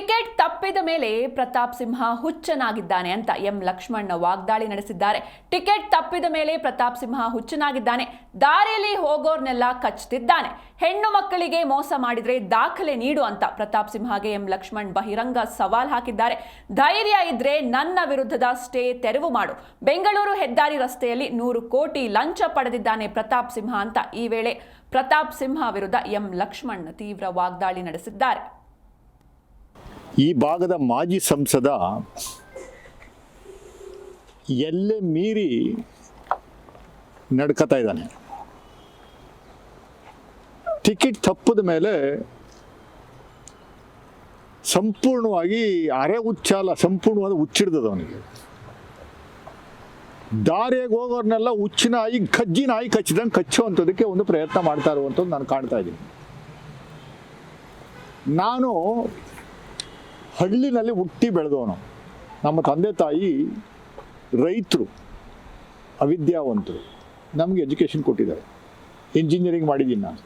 Ticket ತಪ್ಪಿದ ಮೇಲೆ ಪ್ರತಾಪ್ ಸಿಂಹ ಹುಚ್ಚನಾಗಿದ್ದಾನೆ ಅಂತ ಎಂ ಲಕ್ಷ್ಮಣ್ ವಾಗ್ದಾಳಿ ನಡೆಸಿದ್ದಾರೆ. ಟಿಕೆಟ್ ತಪ್ಪಿದ ಮೇಲೆ ಪ್ರತಾಪ್ ಸಿಂಹ ಹುಚ್ಚನಾಗಿದ್ದಾನೆ. ದಾರಿಯಲ್ಲಿ ಹೋಗೋರ್ನೆಲ್ಲ ಕಚ್ಚುತ್ತಿದ್ದಾನೆ ಹೆಣ್ಣು ಮಕ್ಕಳಿಗೆ ಮೋಸ ಮಾಡಿದ್ರೆ ದಾಖಲೆ ನೀಡು ಅಂತ ಪ್ರತಾಪ್ ಸಿಂಹಗೆ ಎಂ ಲಕ್ಷ್ಮಣ್ ಬಹಿರಂಗ ಸವಾಲ್ ಹಾಕಿದ್ದಾರೆ. ಧೈರ್ಯ ಇದ್ರೆ ನನ್ನ ವಿರುದ್ಧದ ಸ್ಟೇ ತೆರವು ಮಾಡು. ಬೆಂಗಳೂರು ಹೆದ್ದಾರಿ ರಸ್ತೆಯಲ್ಲಿ ನೂರು ಕೋಟಿ ಲಂಚ ಪಡೆದಿದ್ದಾನೆ ಪ್ರತಾಪ್ ಸಿಂಹ ಅಂತ ಈ ವೇಳೆ ಪ್ರತಾಪ್ ಸಿಂಹ ವಿರುದ್ಧ ಎಂ ಲಕ್ಷ್ಮಣ್ ತೀವ್ರ ವಾಗ್ದಾಳಿ ನಡೆಸಿದ್ದಾರೆ. ಈ ಭಾಗದ ಮಾಜಿ ಸಂಸದ ಎಲ್ಲೇ ಮೀರಿ ನಡ್ಕತಾ ಇದ್ದಾನೆ. ಟಿಕೆಟ್ ತಪ್ಪದ ಮೇಲೆ ಸಂಪೂರ್ಣವಾಗಿ ಅರೆ ಉಚ್ಚಾಲ, ಸಂಪೂರ್ಣವಾದ ಹುಚ್ಚಿಡ್ದದ ಅವನಿಗೆ. ದಾರಿಯಾಗಿ ಹೋಗೋರ್ನೆಲ್ಲ ಹುಚ್ಚು ನಾಯಿ, ಕಜ್ಜಿ ನಾಯಿ ಕಚ್ಚಿದಂಗೆ ಕಚ್ಚುವಂಥದ್ದಕ್ಕೆ ಒಂದು ಪ್ರಯತ್ನ ಮಾಡ್ತಾ ಇರುವಂಥದ್ದು ನಾನು ಕಾಣ್ತಾ ಇದ್ದೀನಿ. ನಾನು ಹಳ್ಳಿನಲ್ಲಿ ಹುಟ್ಟಿ ಬೆಳೆದವನು. ನಮ್ಮ ತಂದೆ ತಾಯಿ ರೈತರು, ಅವಿದ್ಯಾವಂತರು. ನಮಗೆ ಎಜುಕೇಷನ್ ಕೊಟ್ಟಿದ್ದಾರೆ. ಇಂಜಿನಿಯರಿಂಗ್ ಮಾಡಿದ್ದೀನಿ ನಾನು.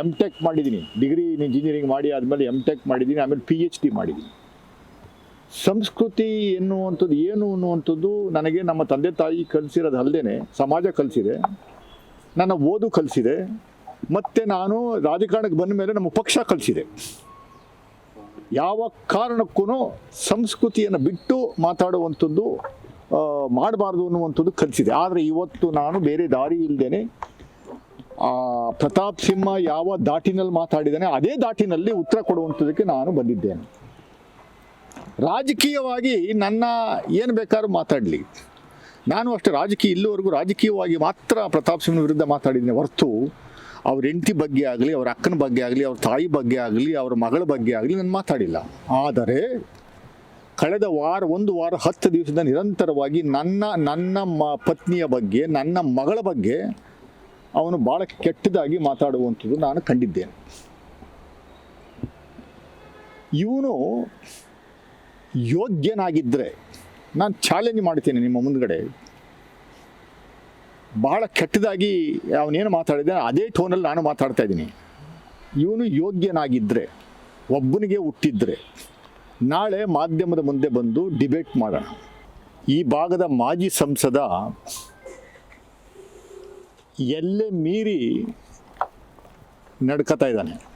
ಎಂ ಟೆಕ್ ಮಾಡಿದ್ದೀನಿ ಡಿಗ್ರಿ ಇಂಜಿನಿಯರಿಂಗ್ ಮಾಡಿ ಆದಮೇಲೆ ಎಂ ಟೆಕ್ ಮಾಡಿದ್ದೀನಿ ಆಮೇಲೆ ಪಿ ಎಚ್ ಡಿ ಮಾಡಿದ್ದೀನಿ ಸಂಸ್ಕೃತಿ ಎನ್ನುವಂಥದ್ದು ಏನು ಅನ್ನುವಂಥದ್ದು ನನಗೆ ನಮ್ಮ ತಂದೆ ತಾಯಿ ಕಲಿಸಿರೋದು ಅಲ್ಲದೆ ಸಮಾಜ ಕಲಿಸಿದೆ, ನನ್ನ ಓದು ಕಲಿಸಿದೆ, ಮತ್ತು ನಾನು ರಾಜಕಾರಣಕ್ಕೆ ಬಂದ ಮೇಲೆ ನಮ್ಮ ಪಕ್ಷ ಕಲಿಸಿದೆ. ಯಾವ ಕಾರಣಕ್ಕೂ ಸಂಸ್ಕೃತಿಯನ್ನು ಬಿಟ್ಟು ಮಾತಾಡುವಂಥದ್ದು ಮಾಡಬಾರ್ದು ಅನ್ನುವಂಥದ್ದು ಕಲಿಸಿದೆ. ಆದರೆ ಇವತ್ತು ನಾನು ಬೇರೆ ದಾರಿ ಇಲ್ಲದೇನೆ ಪ್ರತಾಪ್ ಸಿಂಹ ಯಾವ ದಾಟಿನಲ್ಲಿ ಮಾತಾಡಿದ್ದಾನೆ, ಅದೇ ದಾಟಿನಲ್ಲಿ ಉತ್ತರ ಕೊಡುವಂಥದ್ದಕ್ಕೆ ನಾನು ಬಂದಿದ್ದೇನೆ. ರಾಜಕೀಯವಾಗಿ ನನ್ನ ಏನು ಬೇಕಾದ್ರೂ ಮಾತಾಡಲಿ. ನಾನು ಅಷ್ಟೇ ರಾಜಕೀಯ, ಇಲ್ಲಿವರೆಗೂ ರಾಜಕೀಯವಾಗಿ ಮಾತ್ರ ಪ್ರತಾಪ್ ಸಿಂಹ ವಿರುದ್ಧ ಮಾತಾಡಿದ್ದೇನೆ. ಹೊರತು ಅವ್ರ ಹೆಂಡತಿ ಬಗ್ಗೆ ಆಗಲಿ, ಅವ್ರ ಅಕ್ಕನ ಬಗ್ಗೆ ಆಗಲಿ, ಅವ್ರ ತಾಯಿ ಬಗ್ಗೆ ಆಗಲಿ, ಅವ್ರ ಮಗಳ ಬಗ್ಗೆ ಆಗಲಿ ನಾನು ಮಾತಾಡಿಲ್ಲ. ಆದರೆ ಕಳೆದ ವಾರ, ಒಂದು ವಾರ, ಹತ್ತು ದಿವಸದ ನಿರಂತರವಾಗಿ ನನ್ನ ನನ್ನ ಮ, ಪತ್ನಿಯ ಬಗ್ಗೆ, ನನ್ನ ಮಗಳ ಬಗ್ಗೆ ಅವನು ಭಾಳ ಕೆಟ್ಟದಾಗಿ ಮಾತಾಡುವಂಥದ್ದು ನಾನು ಕಂಡಿದ್ದೇನೆ. ಇವನು ಯೋಗ್ಯನಾಗಿದ್ದರೆ ನಾನು ಚಾಲೆಂಜ್ ಮಾಡ್ತೇನೆ ನಿಮ್ಮ ಮುಂದ್ಗಡೆ. ಬಹಳ ಕೆಟ್ಟದಾಗಿ ಅವನೇನು ಮಾತಾಡಿದ್ದಾನೆ ಅದೇ ಟೋನಲ್ಲಿ ನಾನು ಮಾತಾಡ್ತಾ ಇದ್ದೀನಿ. ಇವನು ಯೋಗ್ಯನಾಗಿದ್ದರೆ ಒಬ್ಬನಿಗೆ ಹುಟ್ಟಿದ್ರೆ, ನಾಳೆ ಮಾಧ್ಯಮದ ಮುಂದೆ ಬಂದು ಡಿಬೇಟ್ ಮಾಡೋಣ. ಈ ಭಾಗದ ಮಾಜಿ ಸಂಸದ ಎಲ್ಲೇ ಮೀರಿ ನಡ್ಕತಾ ಇದ್ದಾನೆ.